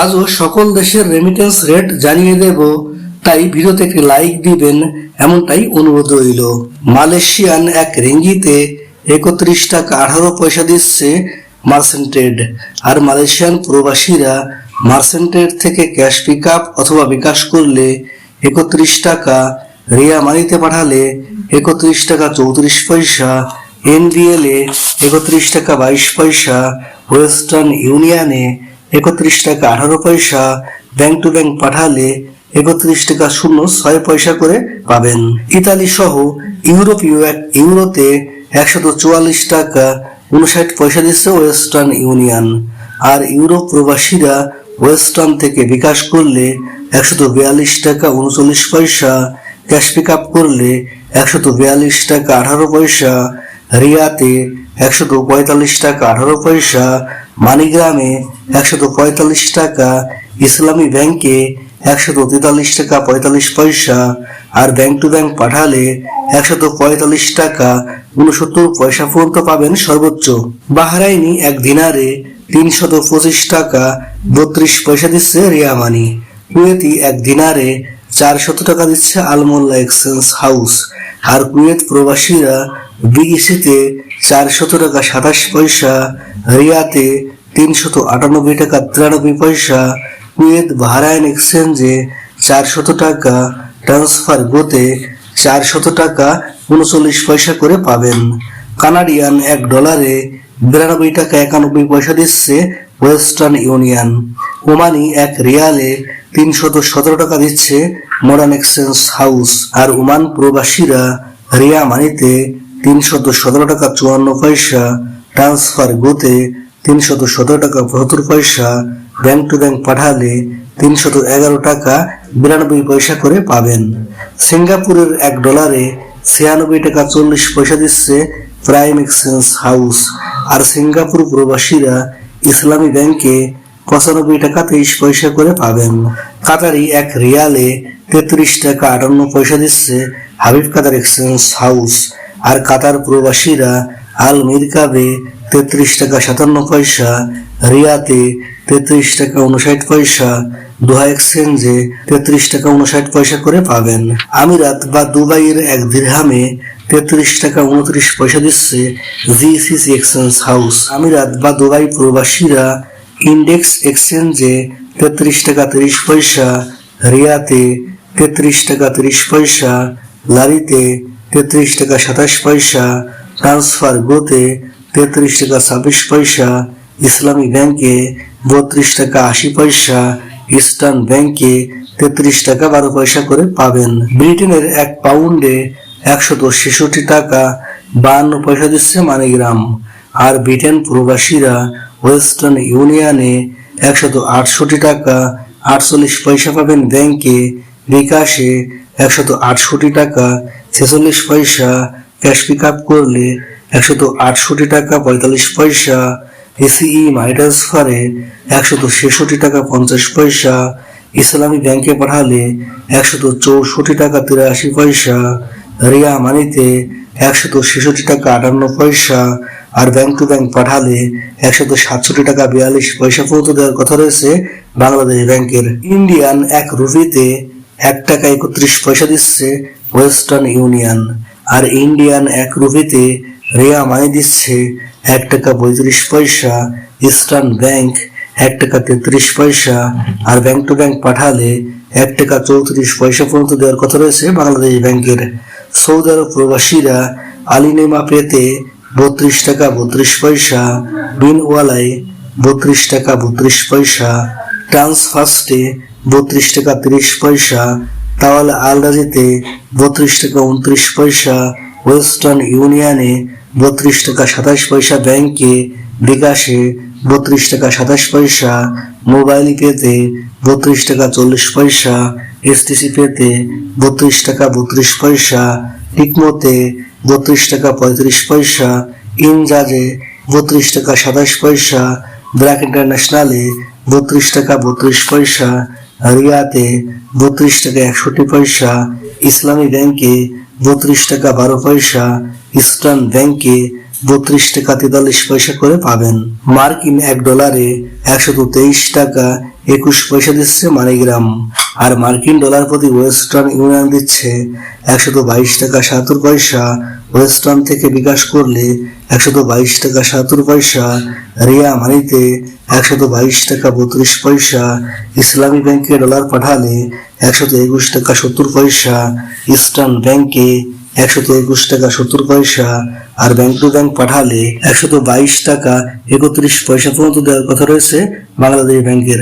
আজও সকল দেশের রেমিটেন্স রেট জানিয়ে দেব, তাই ভিডিওতে একটি লাইক দিবেন, এমনটাই অনুরোধ রইল। মালয়েশিয়ান এক রেঙ্গিতে একত্রিশ টাকা আঠারো পয়সা দিচ্ছে মার্সেন্টেড আর মালয়েশিয়ান প্রবাসীরা মার্সেন্টেড থেকে ক্যাশ পিক আপ অথবা বিকাশ করলে একত্রিশ টাকা, রিয়া মানিতে পাঠালে একত্রিশ টাকা চৌত্রিশ পয়সা, এনবিএল একত্রিশ টাকা বাইশ পয়সা, ওয়েস্টার্ন ইউনিয়নে একত্রিশ টাকা আঠারো পয়সা ব্যাংক টু ব্যাংক পাঠালে একত্রিশ টাকা শূন্য ছয় পয়সা করে পাবেন। ইতালি সহ ইউরোপীয় এক ইউরোতে একশত চুয়াল্লিশ টাকা উনষাট পয়সা দিচ্ছে ওয়েস্টার্ন ইউনিয়ন। আর ইউরোপ প্রবাসীরা ওয়েস্টার্ন থেকে বিকাশ করলে একশত বিয়াল্লিশ টাকা উনচল্লিশ পয়সা, ক্যাশ পিক আপ করলে একশত বিয়াল্লিশ টাকা আঠারো পয়সা, রিয়াতে একশত পঁয়তাল্লিশ টাকা আঠারো পয়সা মানিগ্রামে একশত পঁয়তাল্লিশ টাকা, ইসলামী ব্যাংকে একশত তেতাল্লিশ টাকা পঁয়তাল্লিশ পয়সা, আর ব্যাংক টু ব্যাংক পাঠালে একশত পঁয়তাল্লিশ টাকা উনসত্তর পয়সা পর্যন্ত পাবেন সর্বোচ্চ। বাহরাইনি এক দিনারে তিনশত পঁচিশ টাকা বত্রিশ পয়সা দিচ্ছে রিয়া মানি। কুয়েতি এক দিনারে চারশত টাকা দিচ্ছে আলমোল্লা এক্সচেঞ্জ হাউস। আর কুয়েত প্রবাসীরা বিইসিতে চারশত টাকা সাতাশ পয়সা, রিয়াতে তিনশত আটানব্বই টাকা তিরানব্বই পয়সা, কুয়েত বাহরাইন এক্সচেঞ্জে চারশত টাকা ট্রান্সফার গোতে চারশত টাকা উনচল্লিশ পয়সা করে পাবেন। কানাডিয়ান এক ডলারে বিরানব্বই টাকা একানব্বই পয়সা দিচ্ছে ওয়েস্টার্ন ইউনিয়ন। ওমানি এক রিয়ালে তিনশত সতেরো টাকা দিচ্ছে মডার্ন এক্সচেঞ্জ হাউস। আর ওমান প্রবাসীরা রিয়া মানিতে তিনশত সতেরো টাকা চুয়ান্ন পয়সা ট্রান্সফার গোতে তিনশত সতেরো টাকা পঁচাত্তর পয়সা ব্যাংক টু ব্যাংক পাঠালে তিনশত এগারো টাকা বিরানব্বই পয়সা করে পাবেন। সিঙ্গাপুরের এক ডলারে ছিয়ানব্বই টাকা চল্লিশ পয়সা দিচ্ছে প্রাইম এক্সচেঞ্জ হাউস আর সিঙ্গাপুর প্রবাসীরা ইসলামী ব্যাংকে পঁচানব্বই টাকা তেইশ পয়সা করে পাবেন। কাতারি এক রিয়ালে তেত্রিশ টাকা আটান্ন পয়সা দিচ্ছে হাবিব কাতার এক্সচেঞ্জ হাউস আর কাতার প্রবাসীরা আল মিরকাবে তেত্রিশ টাকা সাতান্ন পয়সা, রিয়াতে তেত্রিশ টাকা উনষাট পয়সা, দোহা এক্সচেঞ্জে তেত্রিশ টাকা উনষাট পয়সা করে পাবেন। আমিরাত বা দুবাইয়ের এক দিরহামে তেত্রিশ টাকা উনত্রিশ পয়সা দিচ্ছে জিসিসি এক্সচেঞ্জ হাউস। আমিরাত বা দুবাই প্রবাসীরা ইন্ডেক্স এক্সচেঞ্জে তেত্রিশ টাকা তিরিশ পয়সা, রিয়াতে তেত্রিশ টাকা তিরিশ পয়সা, লারিতে তেত্রিশ টাকা সাতাশ পয়সা ট্রান্সফার গোতে তেত্রিশ টাকা ছাব্বিশ পয়সা, ইসলামী ব্যাংকে বত্রিশ টাকা আশি পয়সা ইস্টার্ন ব্যাংকে তেত্রিশ টাকা বারো পয়সা করে পাবেন। ব্রিটেনের এক পাউন্ডে একশত ছেষট্টি টাকা বাহান্ন পয়সা দিচ্ছে মানিগ্রাম আর ব্রিটেন প্রবাসীরা ওয়েস্টার্ন ইউনিয়নে একশত আটষট্টি টাকা আটচল্লিশ পয়সা পাবেন ব্যাংকে বিকাশে একশত আটষট্টি টাকা ছেচল্লিশ পয়সা ক্যাশ পিক আপ করলে একশত আটষট্টি টাকা পঁয়তাল্লিশ পয়সা এসিই মানি ট্রান্সফারে একশত ছেষট্টি টাকা পঞ্চাশ পয়সা, ইসলামী ব্যাংকে পাঠালে একশত চৌষট্টি টাকা তিরাশি পয়সা, রিয়া মানিতে একশত ছেষট্টি টাকা আটান্ন পয়সা, আর ব্যাংক টু ব্যাংক পাঠালে একশত সাতষট্টি টাকা বিয়াল্লিশ পয়সা পর্যন্ত দেওয়ার কথা রয়েছে বাংলাদেশ ব্যাংকের ইন্ডিয়ান এক রুপিতে এক টাকা একত্রিশ পয়সা দিচ্ছে ওয়েস্টার্ন ইউনিয়ন। আর ইন্ডিয়ান এক রুপিতে রিয়া মানি দিচ্ছে এক টাকা পঁয়ত্রিশ পয়সা, ইস্টার্ন ব্যাংক এক টাকা তেত্রিশ পয়সা, আর ব্যাংক টু ব্যাংক পাঠালে এক টাকা চৌত্রিশ পয়সা পর্যন্ত দেওয়ার কথা রয়েছে বাংলাদেশ ব্যাংকের। সৌদি আরব প্রবাসীরা আলিনেমা পেতে বত্রিশ টাকা বত্রিশ পয়সা, বিনওয়ালায় বত্রিশ টাকা বত্রিশ পয়সা, ট্রান্সফার্স্টে বত্রিশ টাকা তিরিশ পয়সা। তাহলে আলরাজিতে বত্রিশ টাকা উনত্রিশ পয়সা। ওয়েস্টার্ন ইউনিয়নে বত্রিশ টাকা সাতাশ পয়সা। ব্যাংকে বিকাশে বত্রিশ টাকা সাতাশ পয়সা। মোবাইল পেতে বত্রিশ টাকা চল্লিশ পয়সা। এসটিসি পেতে বত্রিশ টাকা বত্রিশ পয়সা। টিকমোতে বত্রিশ টাকা পঁয়ত্রিশ পয়সা। ইনজাজে বত্রিশ টাকা সাতাশ পয়সা। ব্র্যাক ইন্টারন্যাশনালে বত্রিশ টাকা বত্রিশ পয়সা। রিয়াতে বত্রিশ টাকা একষট্টি পয়সা ইসলামী ব্যাংকে বত্রিশ টাকা বারো পয়সা ইস্টার্ন ব্যাংকে বত্রিশ টাকা তেতাল্লিশ পয়সা করে পাবেন। মার্কিন এক ডলারে একশত তেইশ টাকা একুশ পয়সা দিচ্ছে মানিগ্রাম। আর মার্কিন ডলার প্রতি ওয়েস্টার্ন ইউনিয়ন দিচ্ছে একশত বাইশ টাকা সাতাত্তর পয়সা। ওয়েস্টার্ন থেকে বিকাশ করলে একশত বাইশ টাকা সাতাত্তর পয়সা। রিয়া মানিতে একশত বাইশ টাকা বত্রিশ পয়সা। ইসলামী ব্যাংকে ডলার পাঠালে একশত একুশ টাকা সত্তর পয়সা। ইস্টার্ন ব্যাংকে একশত একুশ টাকা সত্তর পয়সা, আর ব্যাংক টু ব্যাংক পাঠালে একশত বাইশ টাকা একত্রিশ পয়সা পর্যন্ত দেওয়ার কথা রয়েছে বাংলাদেশ ব্যাংকের।